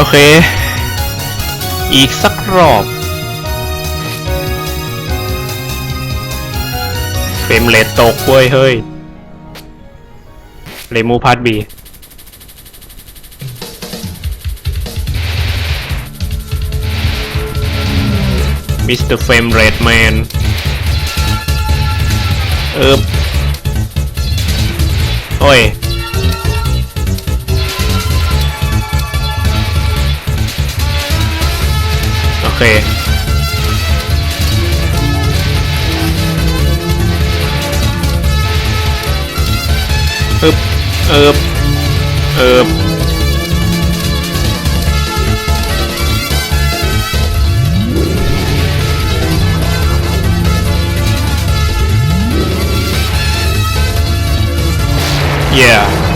โอเค อีกสักรอบ เฟรมเรทตกเว้ย เฮ้ยเลมูพาร์ทบีมิสเตอร์เฟรมเรทแมนเอิบโอ้ย เค อึบเอิบเอิบเย่เ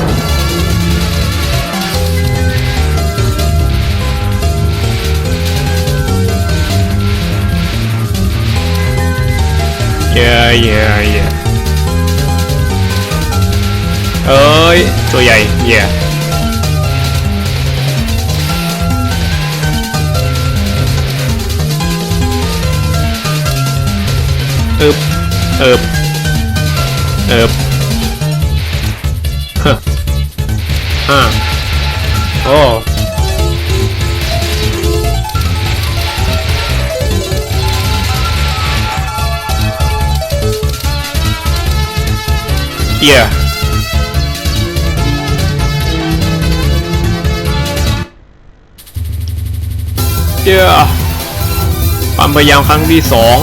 ย่เย่เย่เอ้ยตัวใหญ่ เย่อึบเอิบเอิบฮะฮ่าโอ้เย่เย่ความพยายามครั้งที่สอง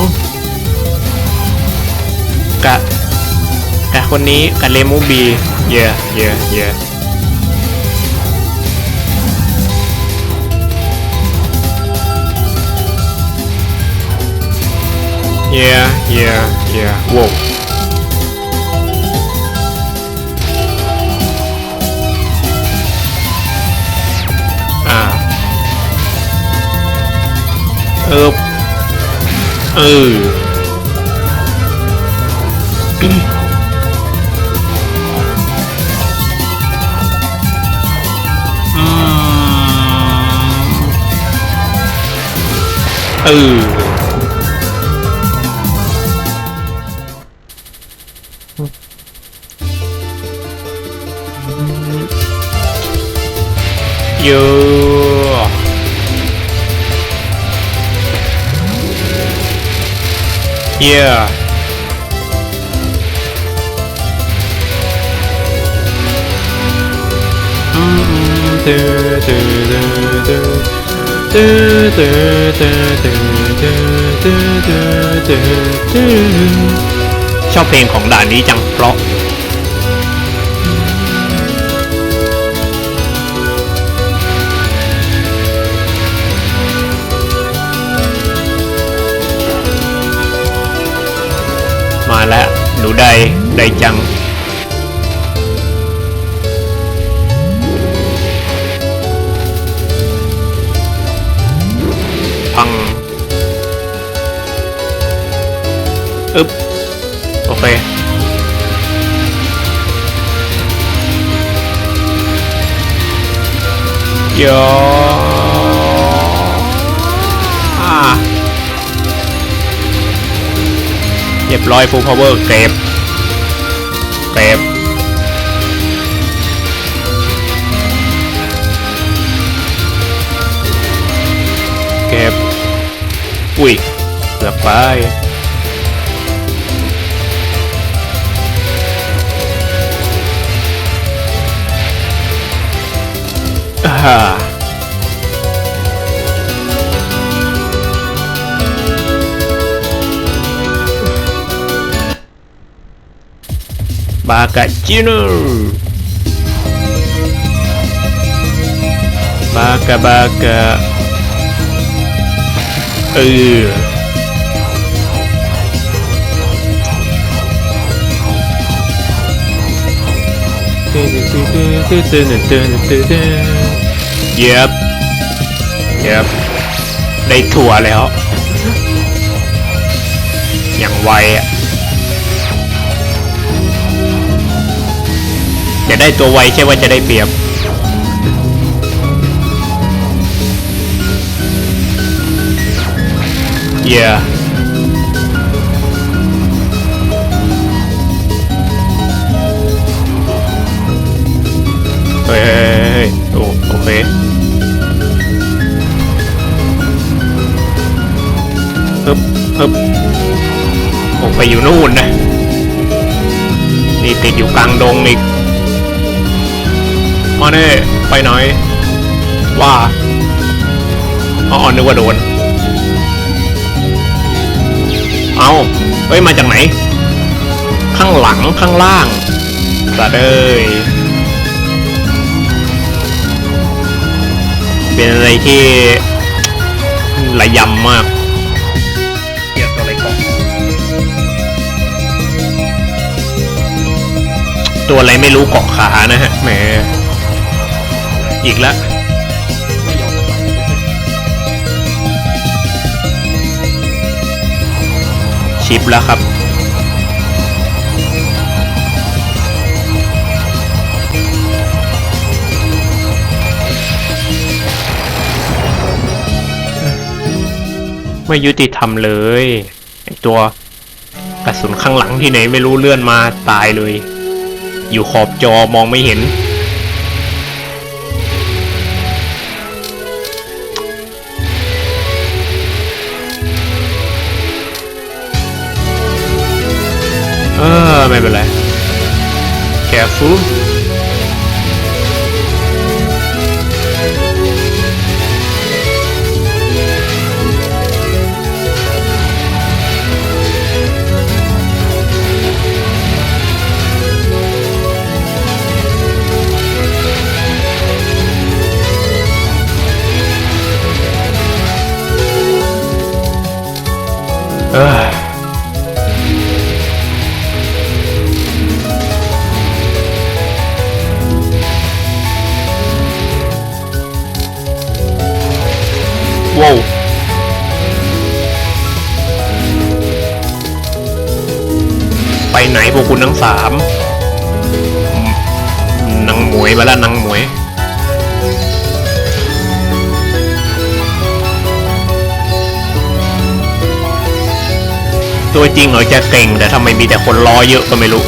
กะกะคนนี้กะเลมูบีเย่เย่เย่เย่เย่เย่ว้าว เออเอออืมเออเยอะ Yeah. ชอบเพลงของด่านนี้จังเพราะ แล้วหนูได้ไเรียบร้อย full power เก็บเก็บเก็บอุ้ยเกือบไปอ่า บากาจิโนบากาบากาเออเย็บเย็บได้ถั่วแล้ว อย่างไวอะ ได้ตัวไวใช่ว่าจะได้เปรียบเย่เฮ้ยโอ้โอเคฮึบฮึบออกไปอยู่นู่นนะนี่ติดอยู่กลางดงอีก เน่ไปไหนว่าอ๋อนึกว่าโดน เอาเฮ้ย มาจากไหน ข้างหลังข้างล่างสัตว์เอ้ยเป็นอะไรที่ระยำมากเกี่ยวกับอะไรก่อนตัวอะไรไม่รู้เกาะขานะฮะแหม อีกแล้วชิปแล้วครับไม่ยุติธรรมเลยไอตัวกระสุนข้างหลังที่ไหนไม่รู้เลื่อนมาตายเลย อยู่ขอบจอมองไม่เห็น careful ริงเหรอจะเก่ง แต่ทำไมมีแต่คนรอเยอะก็ไม่รู้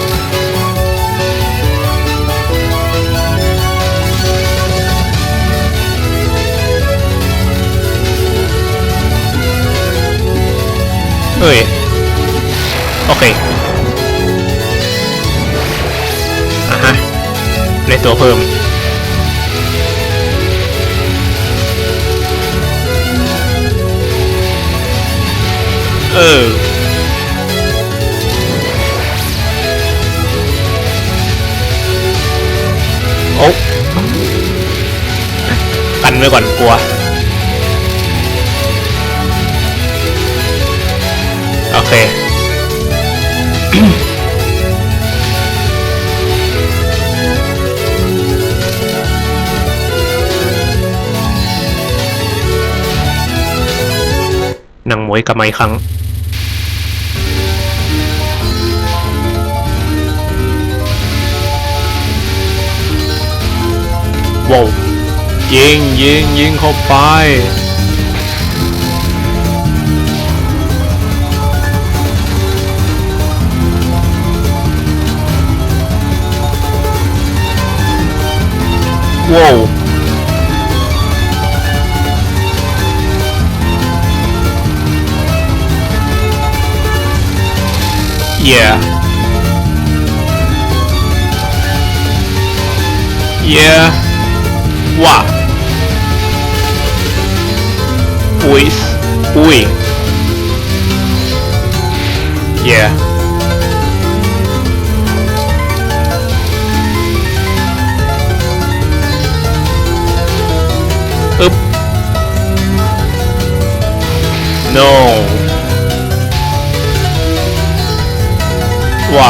เอ้ยโอเคอะฮะได้ตัวเพิ่มเออ อ้กันไว้ก่อนกลัวโอเคนางหมวยกลับมาอีกครั้ง ว้าวยิงยิงยิงเข้าไปว้าวเย่เย่ว้าอุ้ยอุ้ยเย่อึ๊บ no ว่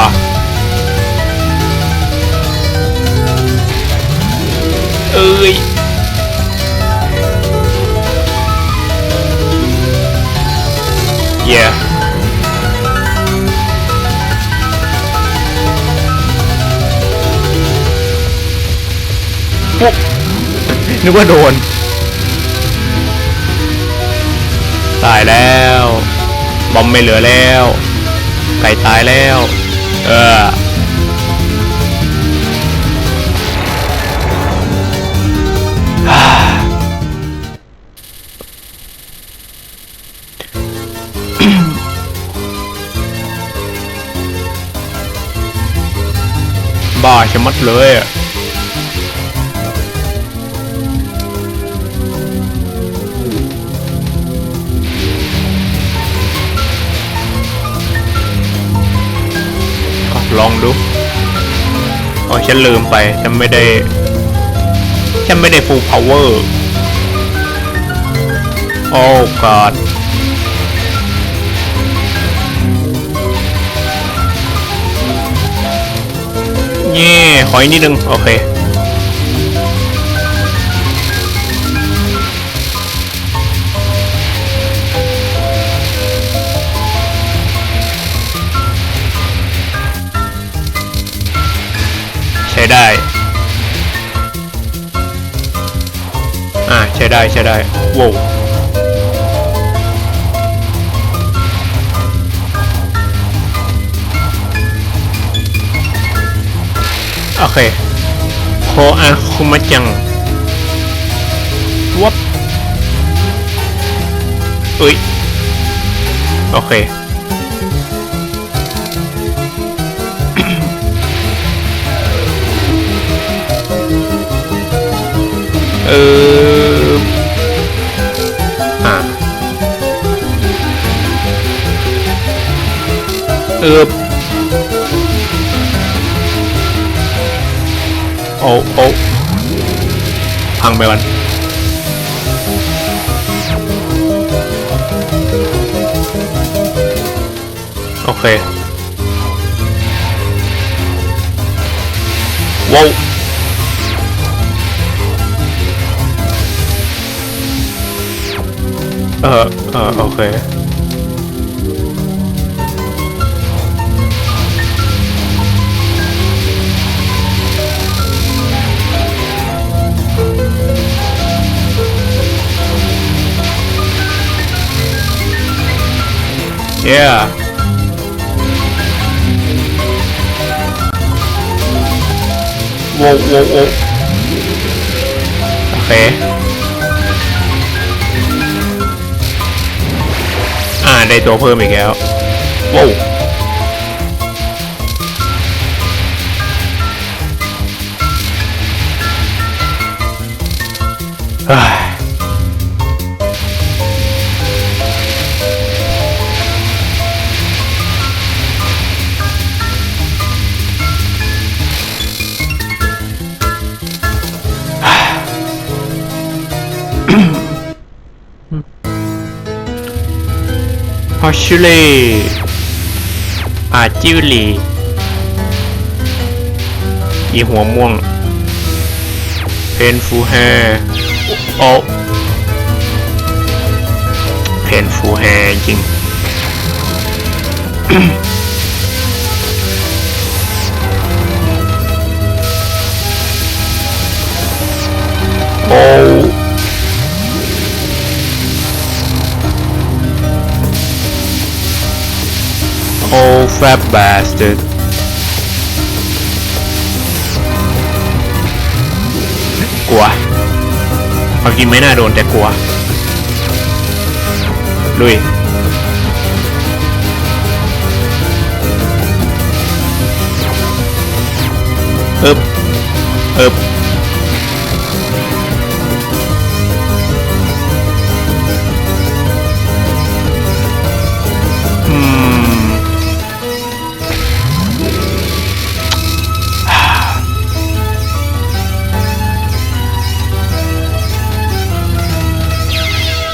ปุ๊บนึกว่าโดน ตายแล้ว บอมไม่เหลือแล้ว ไก่ตายแล้ว เออบ้าชะมัดเลยอะ ฉันลืมไป ฉันไม่ได้ ฉันไม่ได้ full power โอ้ god เย่ขออีกนิดนึง โอเค ช้ได้ใช้ได้โว้โอเคโคอาคุมะจังวับเอ้ย โอเคเออ เออโอ้โอ้พังไปวันโอเคว้าวเออเออโอเค yeah โว้วโว้วโว้วโอเคอ่าได้ตัวเพิ่มอีกแล้วว้า ชิเล่อาจิวลีอีหัวม่วง เพนฟูแฮโอเพนฟูแฮจริง โอ้ fat bastard กลัวความจริงไม่น่าโดนแต่กลัว ลุย เอึบเอึบ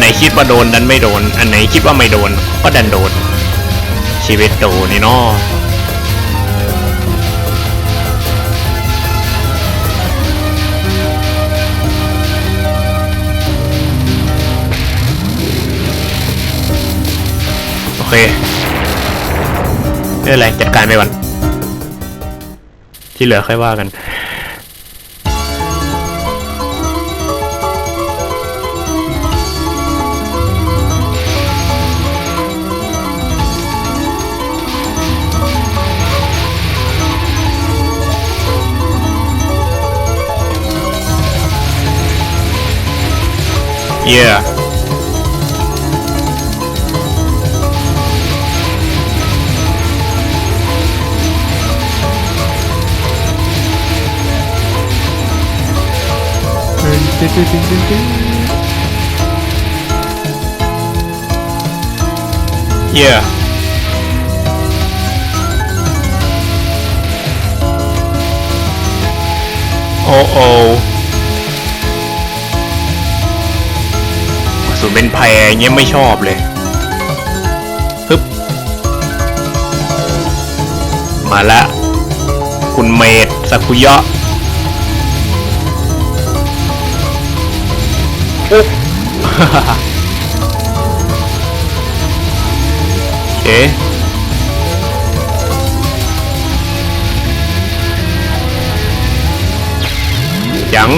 ไหนโดนอันไหนคิดว่าโดนดันไม่โดน อันไหนคิดว่าไม่โดน ก็ดันโดน ชีวิตโตนี่เนาะโอเคไม่เป็นไรจัดการไปก่อนที่เหลือค่อยว่ากัน Yeah. Yeah. Oh oh. นเป็นแพรเงี้ยไม่ชอบเลยฮึบมาละ คุณเมดสักุยะอุ๊บโอเคยัง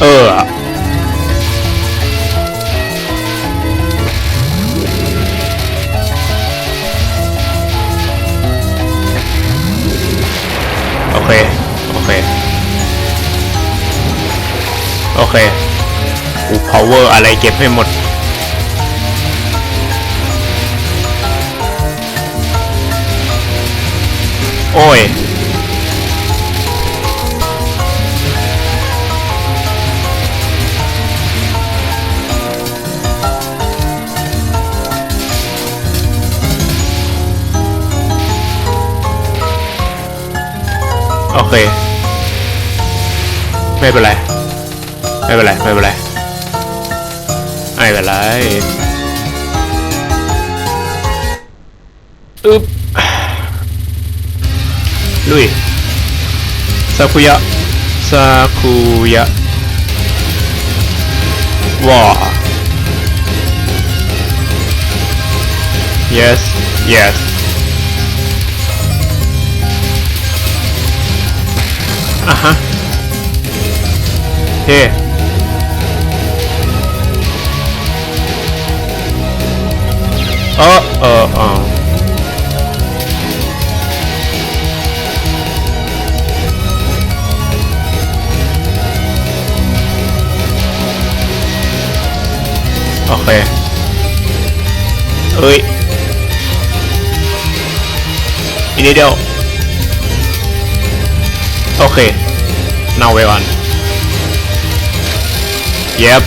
เออ โอเค โอเค โอเคอู power อะไรเก็บให้หมดโอ้ย เค ไม่เป็นไร ไม่เป็นไร ไม่เป็นไร ไม่เป็นไรอึ๊บลุยซากุยะซากุยะว้า yes yes อะฮะเฮ้เออเออเออโอเค เอ้ยอีกนิดเดียว โอเค now we on yep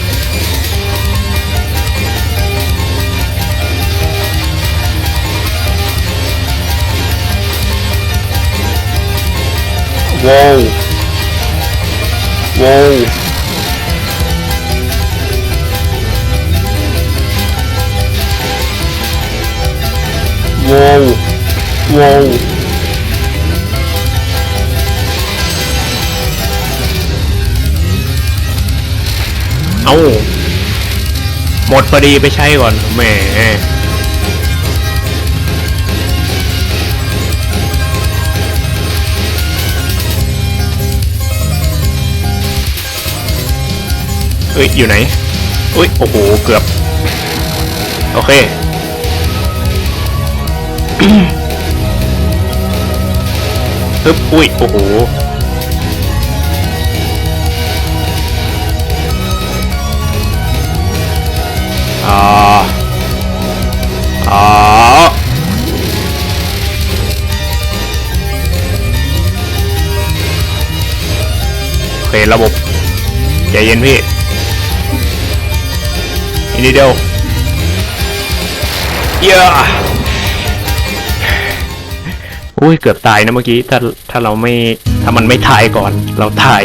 ว้าวว้ เอาหมดพอดีไปใช้ก่อนแหมเอ้ย อยู่ไหนอุ้ย โอ้โห เกือบ โอเคฮึบอุ้ย โอ้โห อ่าอ่าโอเคระบบใจเย็นพี่อีกนิดเดียวเยอะอุ้ยเกือบตายนะเมื่อกี้ถ้าถ้าเราไม่ถ้ามันไม่ทายก่อน เราตาย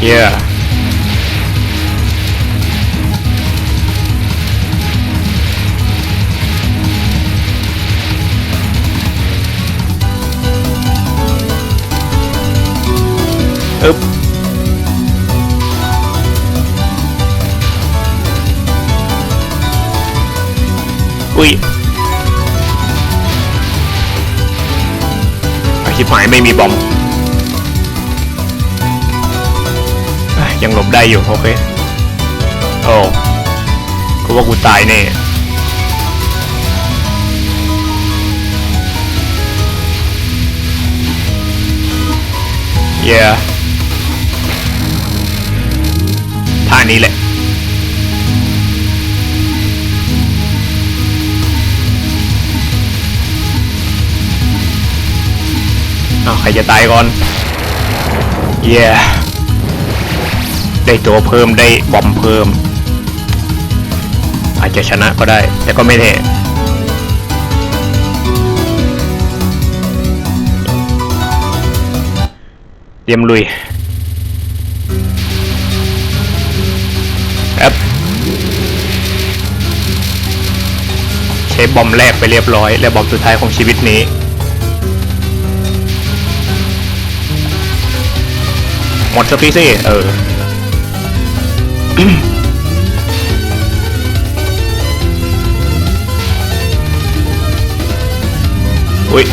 yeah อึ๊บอุ้ยอาชิบหายไม่มีบอม ยังหลบได้อยู่ โอเค โอ้กูว่ากูตายแน่ yeah ท่านี้แหละอ้าใครจะตายก่อน เย้ ได้ตัวเพิ่มได้บอมเพิ่ม อาจจะชนะก็ได้ แต่ก็ไม่แน่เตรียมลุยแอปใช้บอมแรกไปเรียบร้อย และบอมสุดท้ายของชีวิตนี้หมดสปีซี่เออ อุ้ย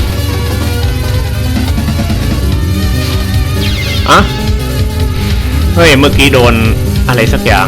อะเฮ้ย เมื่อกี้โดนอะไรสักอย่าง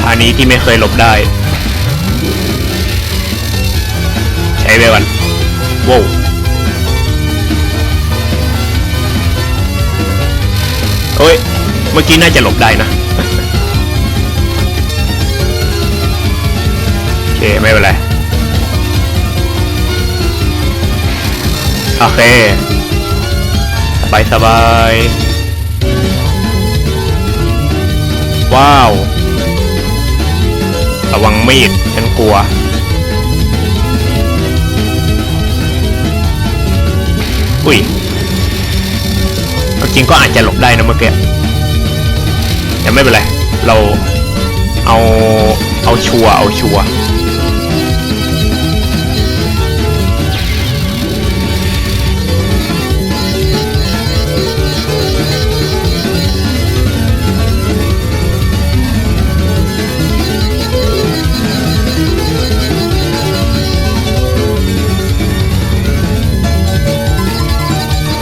ท่านี้ที่ไม่เคยหลบได้ ใช้ไปก่อนว้าวเอ้ย เมื่อกี้น่าจะหลบได้นะ โอเค ไม่เป็นไร โอเค สบายสบาย ว้าว ระวังมีดฉันกลัว อุ้ยจริงก็อาจจะหลบได้นะเมื่อกี้แต่ไม่เป็นไร เราเอาเอาชัวเอาชัว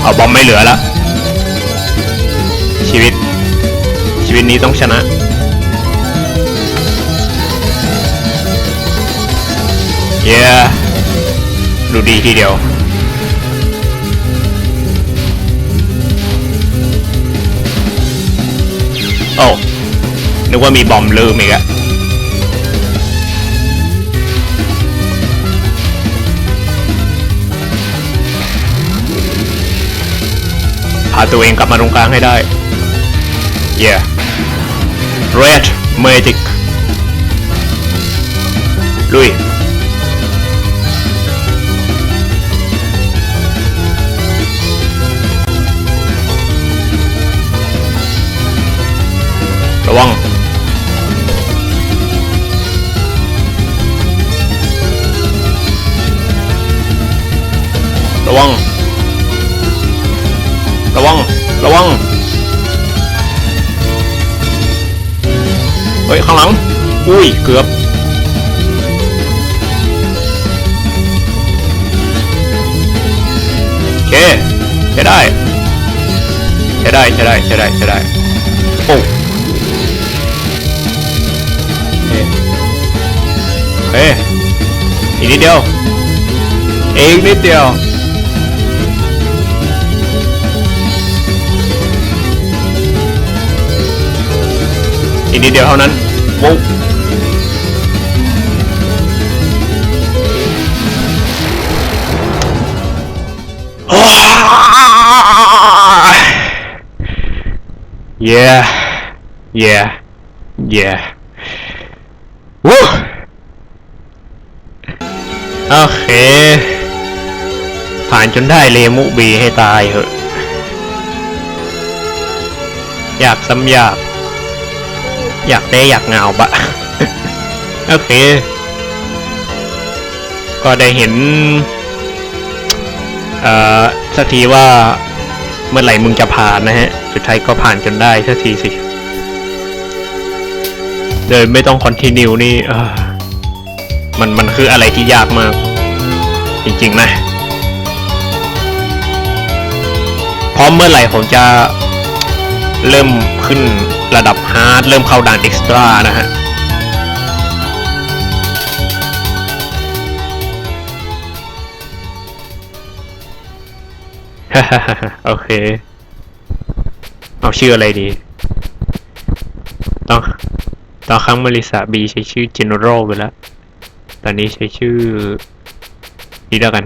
เอาบอมไม่เหลือแล้วชีวิต ชีวิตนี้ต้องชนะเย้ดูดีทีเดียวโอ้นึกว่ามีบอมลืมอีกอะ พาตัวเองกลับมาตรงกลางให้ได้ yeah red magic ลุยระวังระวัง ระวัง ระวัง เฮ้ย ข้างหลัง อุ้ย เกือบ โอเคใช้ได้ใช้ได้ใช้ได้ใช้ได้ใช้ได้ โอ้เคโอเคอีกนิดเดียวอีกนิดเดียว อีนิดเดียวเท่านั้นปุ๊บเย้เย้เย้วู้โอเค ผ่านจนได้เลมุบีให้ตายเหอะ อยากซ้ำอยาก อยากได้อยากเหงาบะ โอเค ก็ได้เห็น เอ่อสักทีว่าเมื่อไหร่มึงจะผ่านนะฮะ สุดท้ายก็ผ่านจนได้สักทีสิโดยไม่ต้องคอนติเนียนี่มันมันคืออะไรที่ยากมาก จริงๆนะพร้อมเมื่อไหร่ผมจะเริ่มขึ้น ระดับฮาร์ดเริ่มเข้าด่านเอ็กซ์ตร้านะฮะโอเค เอาชื่ออะไรดี ตอนตอนครั้งมาริสาบีใช้ชื่อ General ไปแล้ว ตอนนี้ใช้ชื่อ นี้แล้วกัน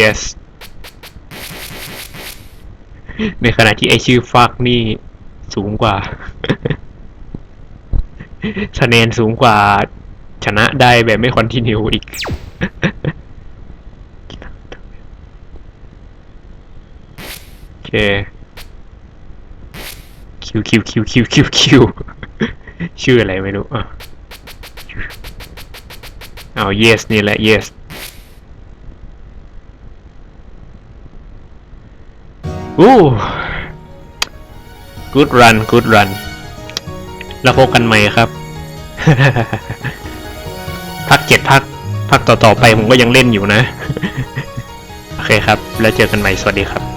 yes ในขณะที่ไอชื่อฟักนี่สูงกว่าคะแนนสูงกว่าชนะได้แบบไม่คอนติเนียอีก โอเค คิวคิวคิวคิวคิวคิวชื่ออะไรไม่รู้อะเอา yes นี่แหละ yes อู้กูดรันกูดรันแล้วพบกันใหม่ครับ พักเจ็ดพักพักต่อๆไปผมก็ยังเล่นอยู่นะ โอเคครับ แล้วเจอกันใหม่ สวัสดีครับ